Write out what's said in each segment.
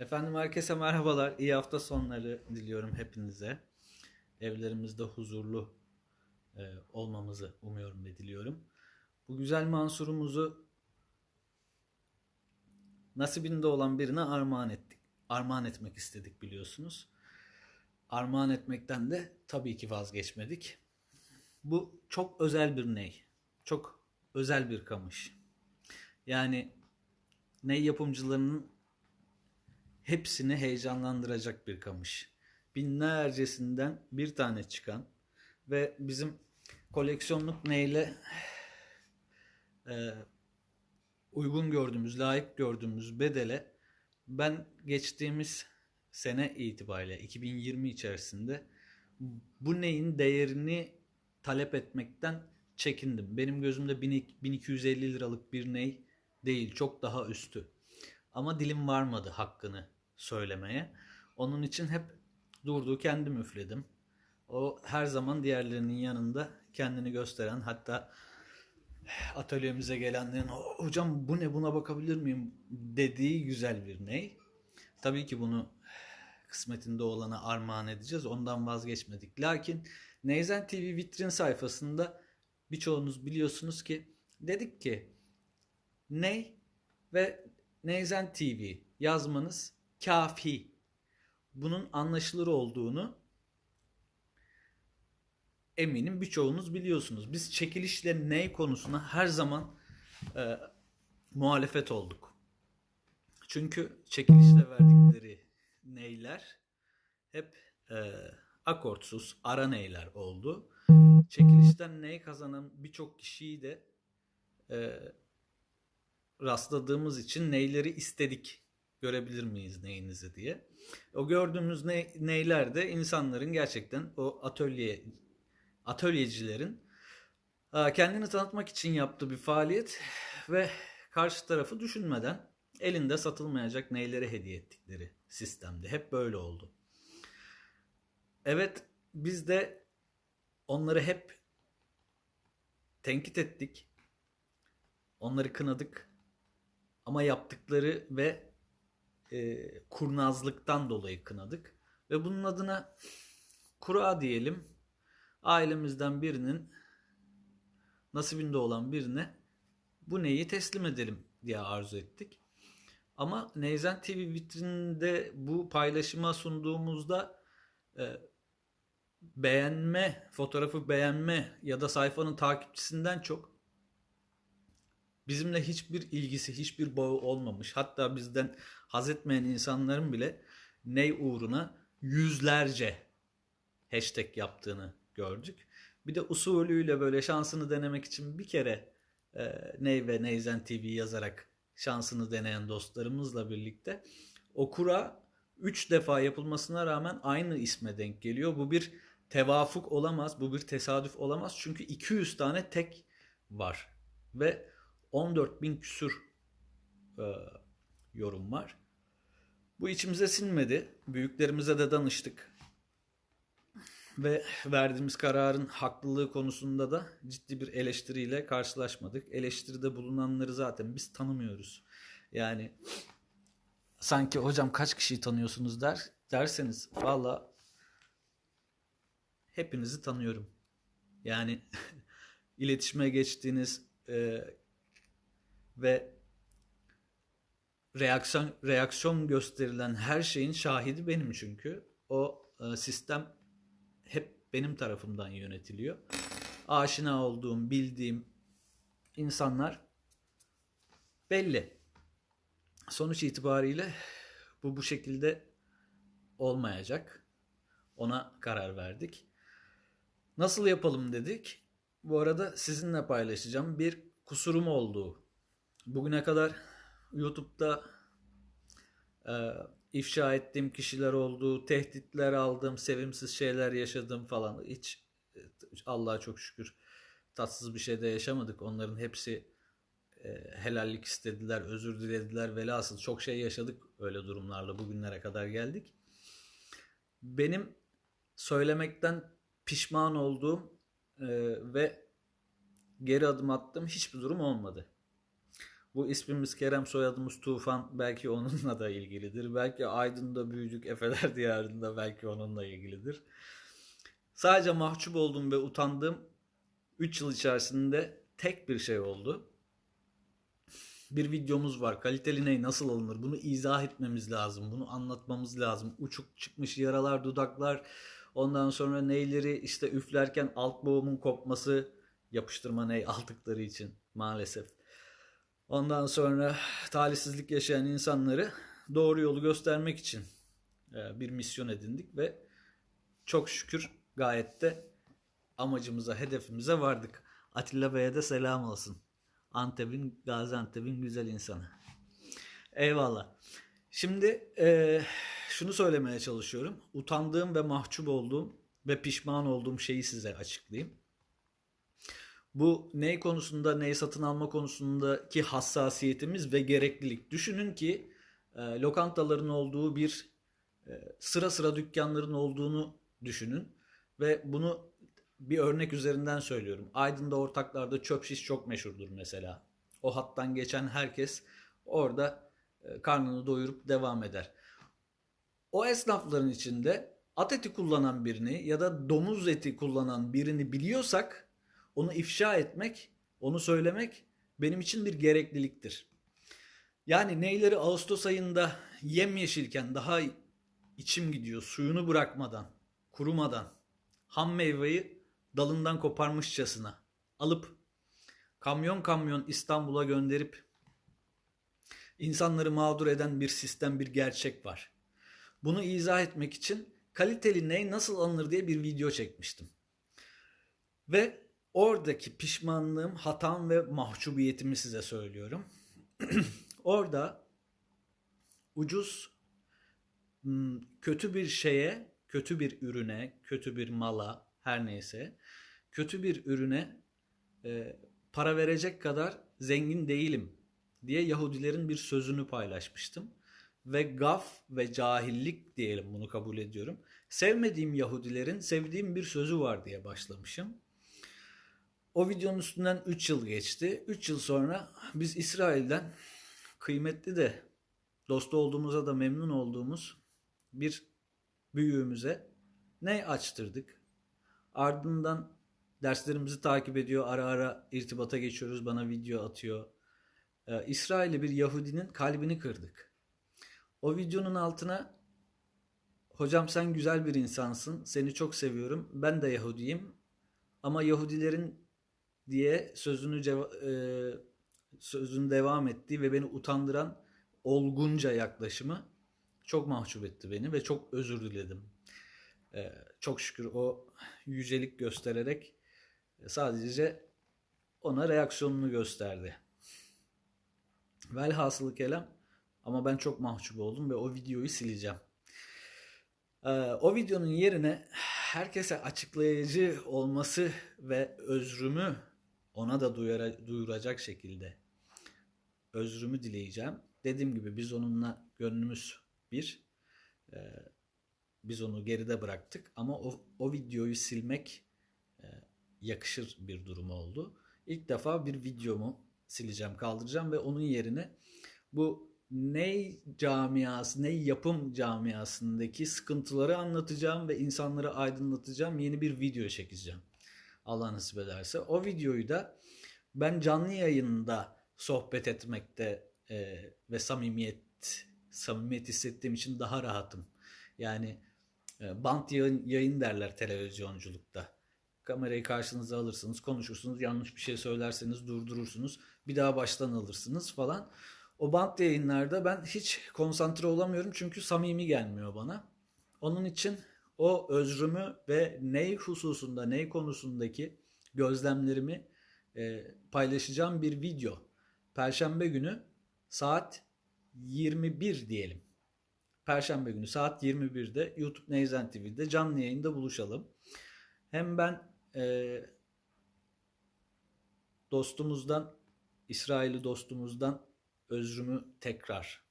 Efendim herkese merhabalar. İyi hafta sonları diliyorum hepinize. Evlerimizde huzurlu e, olmamızı umuyorum ve diliyorum. Bu güzel mansurumuzu nasibinde olan birine armağan ettik. Armağan etmek istedik biliyorsunuz. Armağan etmekten de tabii ki vazgeçmedik. Bu çok özel bir ney. Çok özel bir kamış. Yani ney yapımcılarının hepsini heyecanlandıracak bir kamış. Binlercesinden bir tane çıkan ve bizim koleksiyonluk neyle e, uygun gördüğümüz, layık gördüğümüz bedele ben geçtiğimiz sene itibariyle 2020 içerisinde bu neyin değerini talep etmekten çekindim. Benim gözümde 1250 liralık bir ney değil, çok daha üstü. Ama dilim varmadı hakkını söylemeye. Onun için hep durduğu kendim üfledim. O her zaman diğerlerinin yanında kendini gösteren hatta atölyemize gelenlerin hocam bu ne buna bakabilir miyim dediği güzel bir ney. Tabii ki bunu kısmetinde olana armağan edeceğiz. Ondan vazgeçmedik. Lakin Neyzen TV vitrin sayfasında birçoğunuz biliyorsunuz ki dedik ki ney ve Neyzen TV yazmanız kafi. Bunun anlaşılır olduğunu eminim birçoğunuz biliyorsunuz. Biz çekilişle ney konusuna her zaman e, muhalefet olduk. Çünkü çekilişle verdikleri neyler hep e, akortsuz ara neyler oldu. Çekilişten ney kazanan birçok kişiyi de e, rastladığımız için neyleri istedik görebilir miyiz neyinizi diye. O gördüğümüz ne, neyler de insanların gerçekten o atölye atölyecilerin kendini tanıtmak için yaptığı bir faaliyet ve karşı tarafı düşünmeden elinde satılmayacak neyleri hediye ettikleri sistemde. Hep böyle oldu. Evet biz de onları hep tenkit ettik. Onları kınadık. Ama yaptıkları ve e, kurnazlıktan dolayı kınadık. Ve bunun adına kura diyelim. Ailemizden birinin nasibinde olan birine bu neyi teslim edelim diye arzu ettik. Ama Neyzen TV vitrininde bu paylaşıma sunduğumuzda e, beğenme, fotoğrafı beğenme ya da sayfanın takipçisinden çok bizimle hiçbir ilgisi, hiçbir bağı olmamış. Hatta bizden haz etmeyen insanların bile ney uğruna yüzlerce hashtag yaptığını gördük. Bir de usulüyle böyle şansını denemek için bir kere e, Ney ve Neyzen TV yazarak şansını deneyen dostlarımızla birlikte o kura 3 defa yapılmasına rağmen aynı isme denk geliyor. Bu bir tevafuk olamaz, bu bir tesadüf olamaz. Çünkü 200 tane tek var ve 14 bin küsur e, yorum var. Bu içimize sinmedi. Büyüklerimize de danıştık. Ve verdiğimiz kararın haklılığı konusunda da ciddi bir eleştiriyle karşılaşmadık. Eleştiride bulunanları zaten biz tanımıyoruz. Yani sanki hocam kaç kişiyi tanıyorsunuz der derseniz valla hepinizi tanıyorum. Yani iletişime geçtiğiniz e, ve reaksiyon reaksiyon gösterilen her şeyin şahidi benim çünkü. O e, sistem hep benim tarafımdan yönetiliyor. Aşina olduğum, bildiğim insanlar belli. Sonuç itibariyle bu bu şekilde olmayacak. Ona karar verdik. Nasıl yapalım dedik. Bu arada sizinle paylaşacağım. Bir kusurum olduğu. Bugüne kadar YouTube'da e, ifşa ettiğim kişiler oldu, tehditler aldım, sevimsiz şeyler yaşadım falan. Hiç Allah'a çok şükür tatsız bir şey de yaşamadık. Onların hepsi e, helallik istediler, özür dilediler. Velhasıl çok şey yaşadık öyle durumlarla bugünlere kadar geldik. Benim söylemekten pişman olduğum e, ve geri adım attığım hiçbir durum olmadı. Bu ismimiz Kerem, soyadımız Tufan. Belki onunla da ilgilidir. Belki Aydın'da büyüdük, Efeler Diyarı'nda belki onunla ilgilidir. Sadece mahcup olduğum ve utandığım 3 yıl içerisinde tek bir şey oldu. Bir videomuz var. Kaliteli ney nasıl alınır? Bunu izah etmemiz lazım. Bunu anlatmamız lazım. Uçuk çıkmış yaralar, dudaklar. Ondan sonra neyleri işte üflerken alt boğumun kopması yapıştırma ney aldıkları için maalesef. Ondan sonra talihsizlik yaşayan insanları doğru yolu göstermek için e, bir misyon edindik ve çok şükür gayet de amacımıza, hedefimize vardık. Atilla Bey'e de selam olsun. Antep'in, Gaziantep'in güzel insanı. Eyvallah. Şimdi e, şunu söylemeye çalışıyorum. Utandığım ve mahcup olduğum ve pişman olduğum şeyi size açıklayayım. Bu ney konusunda, ney satın alma konusundaki hassasiyetimiz ve gereklilik. Düşünün ki e, lokantaların olduğu bir e, sıra sıra dükkanların olduğunu düşünün ve bunu bir örnek üzerinden söylüyorum. Aydın'da ortaklarda çöp şiş çok meşhurdur mesela. O hattan geçen herkes orada e, karnını doyurup devam eder. O esnafların içinde at eti kullanan birini ya da domuz eti kullanan birini biliyorsak onu ifşa etmek, onu söylemek benim için bir gerekliliktir. Yani neyleri Ağustos ayında yemyeşilken daha içim gidiyor suyunu bırakmadan, kurumadan ham meyveyi dalından koparmışçasına alıp kamyon kamyon İstanbul'a gönderip insanları mağdur eden bir sistem, bir gerçek var. Bunu izah etmek için kaliteli ney nasıl alınır diye bir video çekmiştim. Ve oradaki pişmanlığım, hatam ve mahcubiyetimi size söylüyorum. Orada ucuz hmm, kötü bir şeye, kötü bir ürüne, kötü bir mala her neyse kötü bir ürüne e, para verecek kadar zengin değilim diye Yahudilerin bir sözünü paylaşmıştım. Ve gaf ve cahillik diyelim bunu kabul ediyorum. Sevmediğim Yahudilerin sevdiğim bir sözü var diye başlamışım. O videonun üstünden 3 yıl geçti. 3 yıl sonra biz İsrail'den kıymetli de dostu olduğumuza da memnun olduğumuz bir büyüğümüze ne açtırdık. Ardından derslerimizi takip ediyor. Ara ara irtibata geçiyoruz. Bana video atıyor. Ee, İsrail'e bir Yahudinin kalbini kırdık. O videonun altına hocam sen güzel bir insansın. Seni çok seviyorum. Ben de Yahudiyim. Ama Yahudilerin diye sözünü ceva- e, sözün devam ettiği ve beni utandıran olgunca yaklaşımı çok mahcup etti beni ve çok özür diledim. Ee, çok şükür o yücelik göstererek sadece ona reaksiyonunu gösterdi. Velhasılı kelam ama ben çok mahcup oldum ve o videoyu sileceğim. Ee, o videonun yerine herkese açıklayıcı olması ve özrümü ona da duyara, duyuracak şekilde özrümü dileyeceğim. Dediğim gibi biz onunla gönlümüz bir. Ee, biz onu geride bıraktık ama o, o videoyu silmek e, yakışır bir durum oldu. İlk defa bir videomu sileceğim, kaldıracağım ve onun yerine bu ney camiası, ney yapım camiasındaki sıkıntıları anlatacağım ve insanları aydınlatacağım. Yeni bir video çekeceğim. Allah nasip ederse. O videoyu da ben canlı yayında sohbet etmekte e, ve samimiyet samimiyet hissettiğim için daha rahatım. Yani e, bant yayın, yayın derler televizyonculukta. Kamerayı karşınıza alırsınız, konuşursunuz, yanlış bir şey söylerseniz durdurursunuz, bir daha baştan alırsınız falan. O bant yayınlarda ben hiç konsantre olamıyorum çünkü samimi gelmiyor bana. Onun için o özrümü ve ney hususunda, ney konusundaki gözlemlerimi e, paylaşacağım bir video. Perşembe günü saat 21 diyelim. Perşembe günü saat 21'de YouTube Neyzen TV'de canlı yayında buluşalım. Hem ben e, dostumuzdan, İsrail'i dostumuzdan özrümü tekrar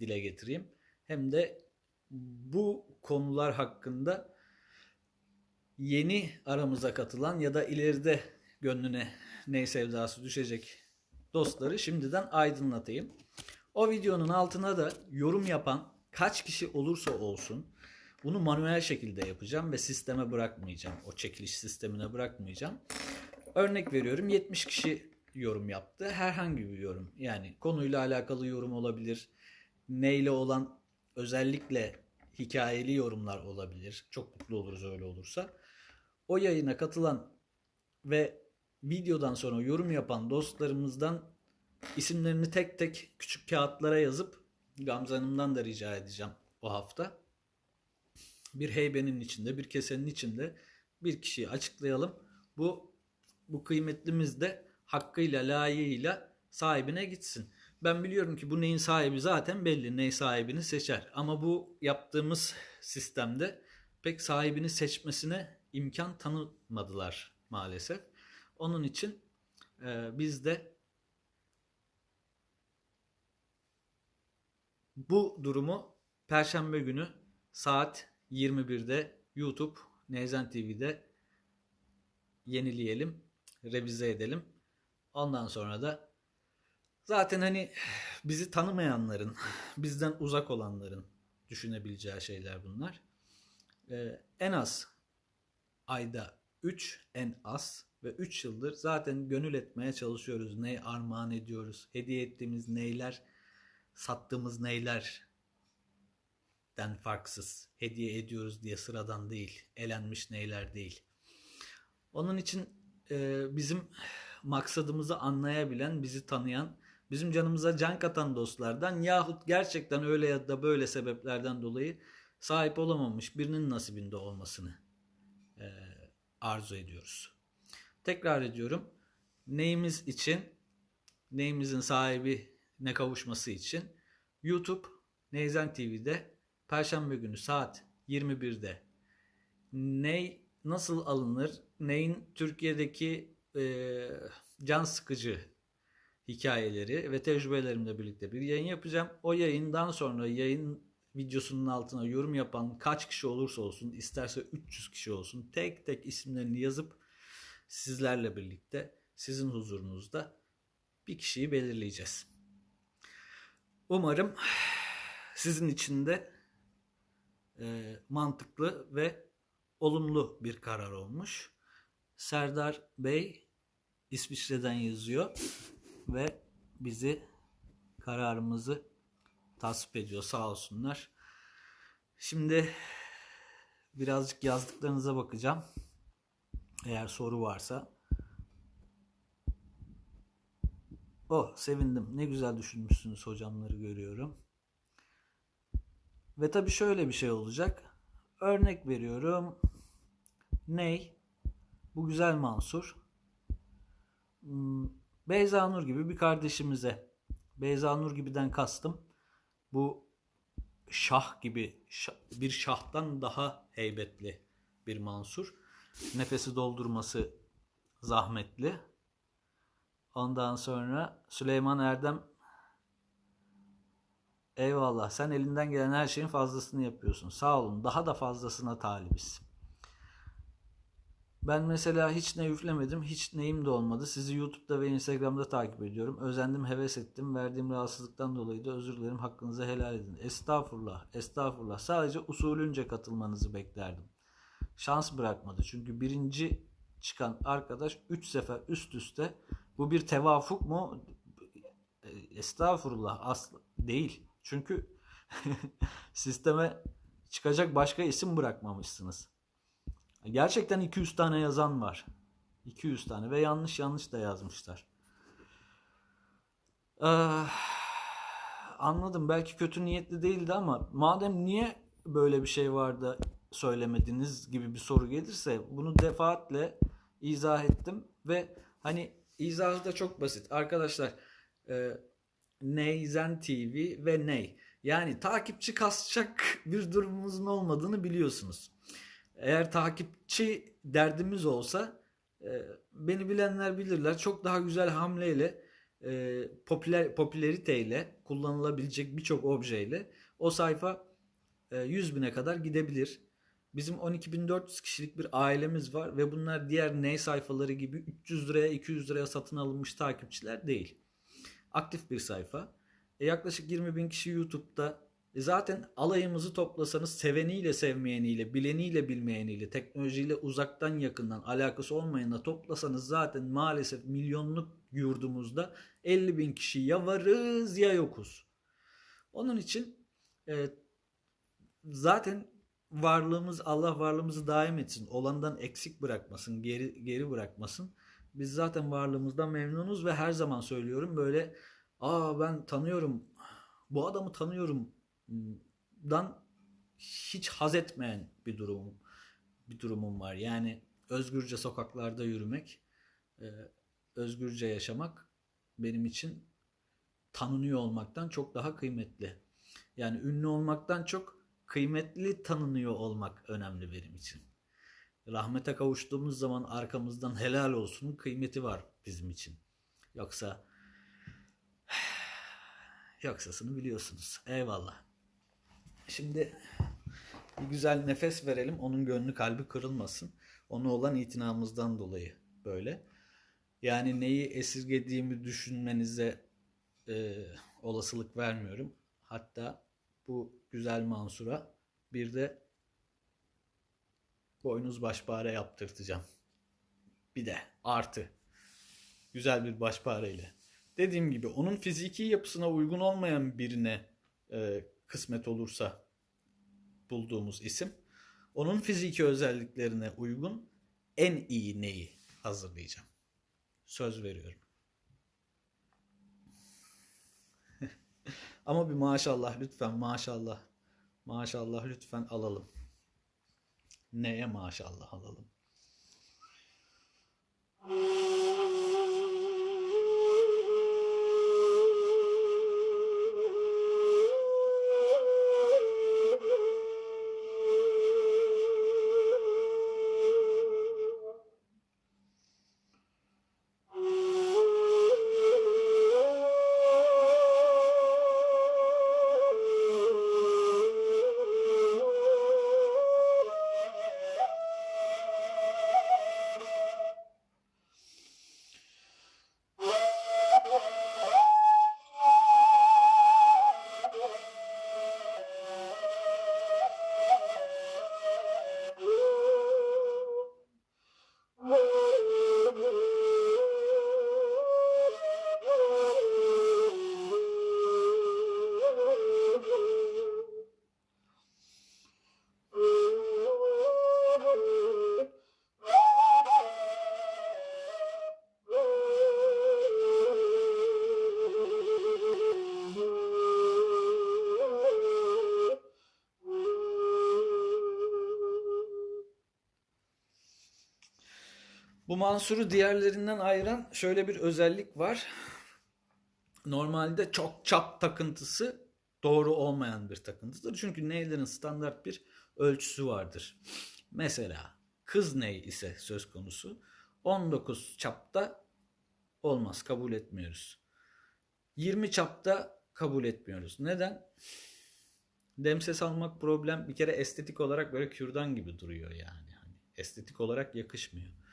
dile getireyim. Hem de bu konular hakkında yeni aramıza katılan ya da ileride gönlüne ney sevdası düşecek dostları şimdiden aydınlatayım. O videonun altına da yorum yapan kaç kişi olursa olsun bunu manuel şekilde yapacağım ve sisteme bırakmayacağım. O çekiliş sistemine bırakmayacağım. Örnek veriyorum 70 kişi yorum yaptı. Herhangi bir yorum. Yani konuyla alakalı yorum olabilir. Neyle olan özellikle hikayeli yorumlar olabilir. Çok mutlu oluruz öyle olursa. O yayına katılan ve videodan sonra yorum yapan dostlarımızdan isimlerini tek tek küçük kağıtlara yazıp Gamze Hanım'dan da rica edeceğim o hafta. Bir heybenin içinde, bir kesenin içinde bir kişiyi açıklayalım. Bu bu kıymetlimiz de hakkıyla, layığıyla sahibine gitsin. Ben biliyorum ki bu neyin sahibi zaten belli. Ney sahibini seçer. Ama bu yaptığımız sistemde pek sahibini seçmesine imkan tanımadılar maalesef. Onun için e, biz de bu durumu Perşembe günü saat 21'de YouTube Neyzen TV'de yenileyelim, revize edelim. Ondan sonra da zaten hani bizi tanımayanların, bizden uzak olanların düşünebileceği şeyler bunlar. Ee, en az ayda 3 en az ve 3 yıldır zaten gönül etmeye çalışıyoruz. Ne armağan ediyoruz, hediye ettiğimiz neyler, sattığımız neyler den farksız. Hediye ediyoruz diye sıradan değil, elenmiş neyler değil. Onun için e, bizim maksadımızı anlayabilen, bizi tanıyan, bizim canımıza can katan dostlardan yahut gerçekten öyle ya da böyle sebeplerden dolayı sahip olamamış birinin nasibinde olmasını e, arzu ediyoruz. Tekrar ediyorum. Neyimiz için, neyimizin sahibi ne kavuşması için YouTube Neyzen TV'de Perşembe günü saat 21'de ney nasıl alınır, neyin Türkiye'deki e, can sıkıcı hikayeleri ve tecrübelerimle birlikte bir yayın yapacağım. O yayından sonra yayın videosunun altına yorum yapan kaç kişi olursa olsun, isterse 300 kişi olsun tek tek isimlerini yazıp sizlerle birlikte sizin huzurunuzda bir kişiyi belirleyeceğiz. Umarım sizin için de e, mantıklı ve olumlu bir karar olmuş. Serdar Bey İsviçre'den yazıyor ve bizi kararımızı tasvip ediyor sağ olsunlar. Şimdi birazcık yazdıklarınıza bakacağım. Eğer soru varsa. Oh sevindim. Ne güzel düşünmüşsünüz hocamları görüyorum. Ve tabii şöyle bir şey olacak. Örnek veriyorum. Ney? Bu güzel Mansur. Beyza Nur gibi bir kardeşimize. Beyza Nur gibiden kastım. Bu şah gibi bir şahtan daha heybetli bir Mansur. Nefesi doldurması zahmetli. Ondan sonra Süleyman Erdem Eyvallah sen elinden gelen her şeyin fazlasını yapıyorsun. Sağ olun daha da fazlasına talibiz. Ben mesela hiç ne üflemedim, hiç neyim de olmadı. Sizi YouTube'da ve Instagram'da takip ediyorum. Özendim, heves ettim. Verdiğim rahatsızlıktan dolayı da özür dilerim. Hakkınızı helal edin. Estağfurullah, estağfurullah. Sadece usulünce katılmanızı beklerdim. Şans bırakmadı. Çünkü birinci çıkan arkadaş 3 sefer üst üste bu bir tevafuk mu? Estağfurullah aslı değil. Çünkü sisteme çıkacak başka isim bırakmamışsınız. Gerçekten 200 tane yazan var. 200 tane ve yanlış yanlış da yazmışlar. Ee, anladım belki kötü niyetli değildi ama madem niye böyle bir şey vardı söylemediniz gibi bir soru gelirse bunu defaatle izah ettim ve hani izahı da çok basit. Arkadaşlar e, Neyzen TV ve Ney. Yani takipçi kasacak bir durumumuzun olmadığını biliyorsunuz. Eğer takipçi derdimiz olsa e, beni bilenler bilirler. Çok daha güzel hamleyle e, popüler popüleriteyle kullanılabilecek birçok objeyle o sayfa e, 100 bine kadar gidebilir. Bizim 12.400 kişilik bir ailemiz var ve bunlar diğer ney sayfaları gibi 300 liraya 200 liraya satın alınmış takipçiler değil. Aktif bir sayfa. E, yaklaşık 20 bin kişi YouTube'da. E, zaten alayımızı toplasanız seveniyle sevmeyeniyle, bileniyle bilmeyeniyle, teknolojiyle uzaktan yakından alakası olmayanla toplasanız zaten maalesef milyonluk yurdumuzda 50 bin kişi ya varız ya yokuz. Onun için e, zaten varlığımız Allah varlığımızı daim etsin. Olandan eksik bırakmasın, geri geri bırakmasın. Biz zaten varlığımızdan memnunuz ve her zaman söylüyorum böyle aa ben tanıyorum bu adamı tanıyorum dan hiç haz etmeyen bir durumum bir durumum var. Yani özgürce sokaklarda yürümek, e, özgürce yaşamak benim için tanınıyor olmaktan çok daha kıymetli. Yani ünlü olmaktan çok kıymetli tanınıyor olmak önemli benim için. Rahmete kavuştuğumuz zaman arkamızdan helal olsun kıymeti var bizim için. Yoksa yoksasını biliyorsunuz. Eyvallah. Şimdi bir güzel nefes verelim. Onun gönlü kalbi kırılmasın. Onu olan itinamızdan dolayı böyle. Yani neyi esirgediğimi düşünmenize e, olasılık vermiyorum. Hatta bu güzel Mansur'a bir de boynuz başpare yaptırtacağım. Bir de artı güzel bir başpare ile. Dediğim gibi onun fiziki yapısına uygun olmayan birine e, kısmet olursa bulduğumuz isim onun fiziki özelliklerine uygun en iyi neyi hazırlayacağım. Söz veriyorum. Ama bir maşallah lütfen maşallah. Maşallah lütfen alalım. Neye maşallah alalım? Bu Mansur'u diğerlerinden ayıran şöyle bir özellik var. Normalde çok çap takıntısı doğru olmayan bir takıntıdır. Çünkü neylerin standart bir ölçüsü vardır. Mesela kız ney ise söz konusu 19 çapta olmaz kabul etmiyoruz. 20 çapta kabul etmiyoruz. Neden? Demses almak problem bir kere estetik olarak böyle kürdan gibi duruyor yani. Hani estetik olarak yakışmıyor.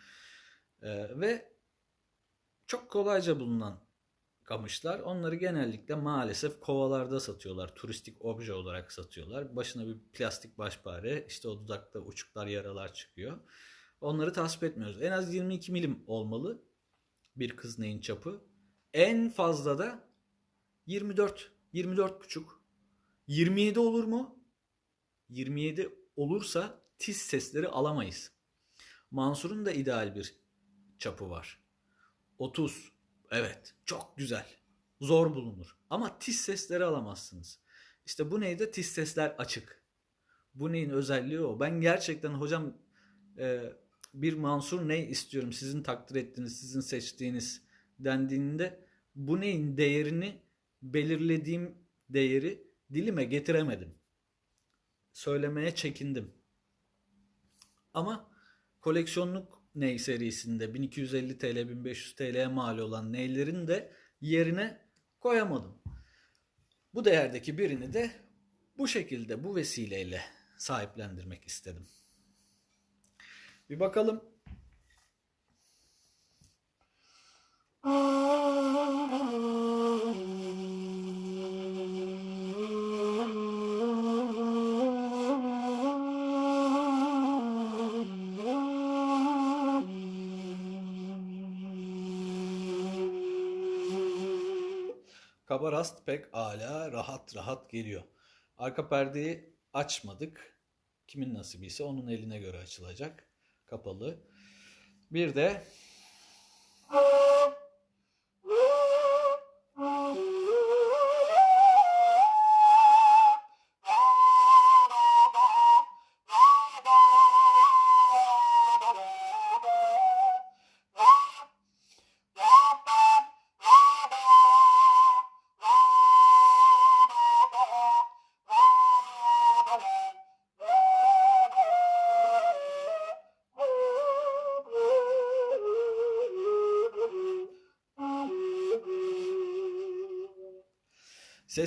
Ee, ve çok kolayca bulunan kamışlar. Onları genellikle maalesef kovalarda satıyorlar. Turistik obje olarak satıyorlar. Başına bir plastik başpare, işte o dudakta uçuklar, yaralar çıkıyor. Onları tasvip etmiyoruz. En az 22 milim olmalı bir kız neyin çapı. En fazla da 24, 24 buçuk. 27 olur mu? 27 olursa tiz sesleri alamayız. Mansur'un da ideal bir çapı var. 30. Evet, çok güzel. Zor bulunur. Ama tiz sesleri alamazsınız. İşte bu neyde? Tiz sesler açık. Bu neyin özelliği o. Ben gerçekten hocam e, bir Mansur ne istiyorum sizin takdir ettiğiniz, sizin seçtiğiniz dendiğinde bu neyin değerini belirlediğim değeri dilime getiremedim. Söylemeye çekindim. Ama koleksiyonluk ney serisinde 1250 TL 1500 TL'ye mal olan neylerin de yerine koyamadım. Bu değerdeki birini de bu şekilde bu vesileyle sahiplendirmek istedim. Bir bakalım. Kabarast pek ala rahat rahat geliyor. Arka perdeyi açmadık. Kimin nasibiyse onun eline göre açılacak. Kapalı. Bir de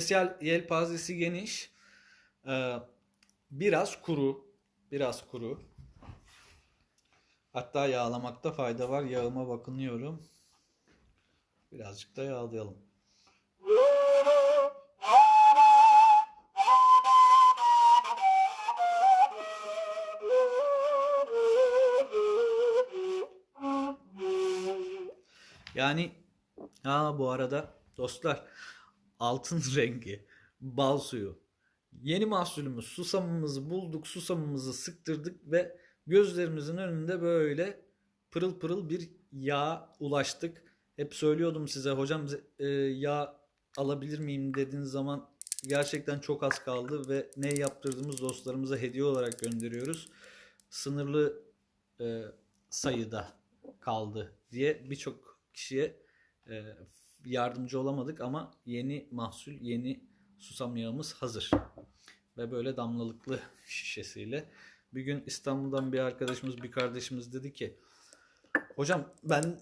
Ses yel- yelpazesi geniş. Ee, biraz kuru. Biraz kuru. Hatta yağlamakta fayda var. Yağıma bakınıyorum. Birazcık da yağlayalım. Yani ha bu arada dostlar altın rengi bal suyu. Yeni mahsulümüz susamımızı bulduk, susamımızı sıktırdık ve gözlerimizin önünde böyle pırıl pırıl bir yağ ulaştık. Hep söylüyordum size hocam e, yağ alabilir miyim dediğiniz zaman gerçekten çok az kaldı ve ne yaptırdığımız dostlarımıza hediye olarak gönderiyoruz. Sınırlı e, sayıda kaldı diye birçok kişiye e, yardımcı olamadık ama yeni mahsul, yeni susam yağımız hazır. Ve böyle damlalıklı şişesiyle. Bir gün İstanbul'dan bir arkadaşımız, bir kardeşimiz dedi ki Hocam ben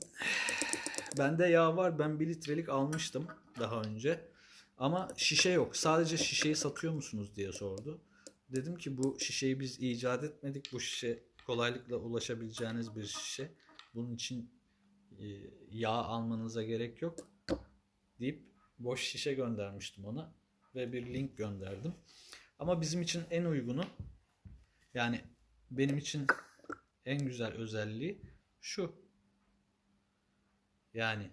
bende yağ var. Ben bir litrelik almıştım daha önce. Ama şişe yok. Sadece şişeyi satıyor musunuz diye sordu. Dedim ki bu şişeyi biz icat etmedik. Bu şişe kolaylıkla ulaşabileceğiniz bir şişe. Bunun için yağ almanıza gerek yok deyip boş şişe göndermiştim ona ve bir link gönderdim. Ama bizim için en uygunu yani benim için en güzel özelliği şu. Yani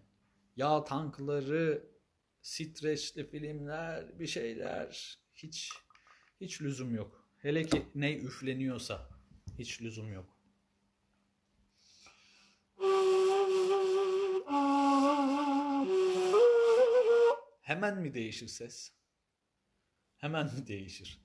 yağ tankları, streçli filmler, bir şeyler hiç hiç lüzum yok. Hele ki ne üfleniyorsa hiç lüzum yok. Hemen mi değişir ses? Hemen mi değişir?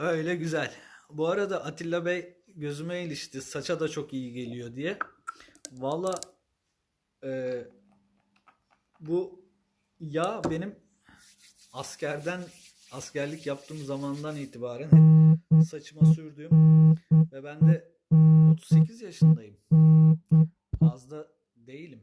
Öyle güzel. Bu arada Atilla Bey gözüme ilişti. Saça da çok iyi geliyor diye. Valla e, bu yağ benim askerden askerlik yaptığım zamandan itibaren hep saçıma sürdüğüm ve ben de 38 yaşındayım. Az da değilim.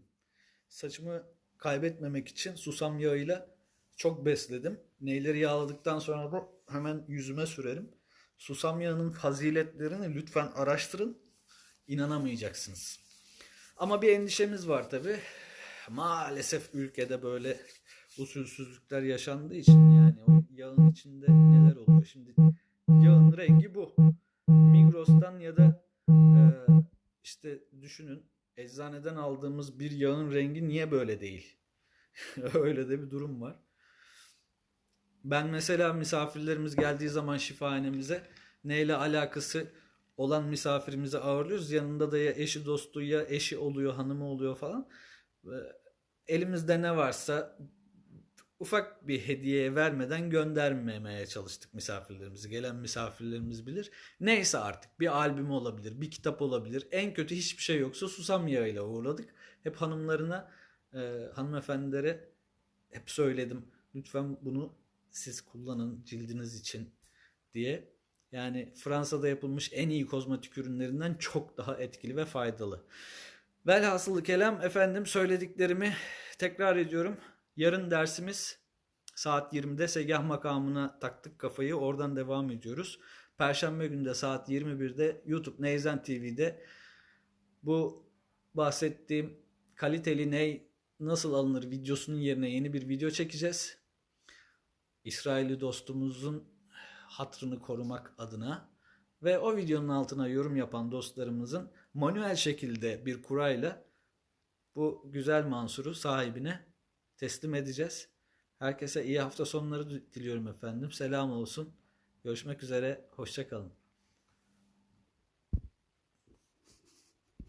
Saçımı kaybetmemek için susam yağıyla çok besledim. Neyleri yağladıktan sonra da hemen yüzüme sürerim. Susam yağının faziletlerini lütfen araştırın. İnanamayacaksınız. Ama bir endişemiz var tabi. Maalesef ülkede böyle usulsüzlükler yaşandığı için yani o yağın içinde neler oluyor. Şimdi yağın rengi bu. Migros'tan ya da e, işte düşünün eczaneden aldığımız bir yağın rengi niye böyle değil? Öyle de bir durum var. Ben mesela misafirlerimiz geldiği zaman şifahanemize neyle alakası olan misafirimizi ağırlıyoruz. Yanında da ya eşi dostu ya eşi oluyor, hanımı oluyor falan. Elimizde ne varsa ufak bir hediye vermeden göndermemeye çalıştık misafirlerimizi. Gelen misafirlerimiz bilir. Neyse artık bir albüm olabilir, bir kitap olabilir. En kötü hiçbir şey yoksa susam yağıyla uğurladık. Hep hanımlarına, e, hanımefendilere hep söyledim. Lütfen bunu siz kullanın cildiniz için diye Yani Fransa'da yapılmış en iyi kozmetik ürünlerinden çok daha etkili ve faydalı. Velhasılı kelam efendim söylediklerimi tekrar ediyorum. Yarın dersimiz saat 20'de Segah makamına taktık kafayı oradan devam ediyoruz. Perşembe günü de saat 21'de YouTube Neyzen TV'de bu bahsettiğim kaliteli ney nasıl alınır videosunun yerine yeni bir video çekeceğiz. İsrailli dostumuzun hatrını korumak adına ve o videonun altına yorum yapan dostlarımızın manuel şekilde bir kurayla bu güzel mansuru sahibine teslim edeceğiz. Herkese iyi hafta sonları diliyorum efendim. Selam olsun. Görüşmek üzere. Hoşçakalın.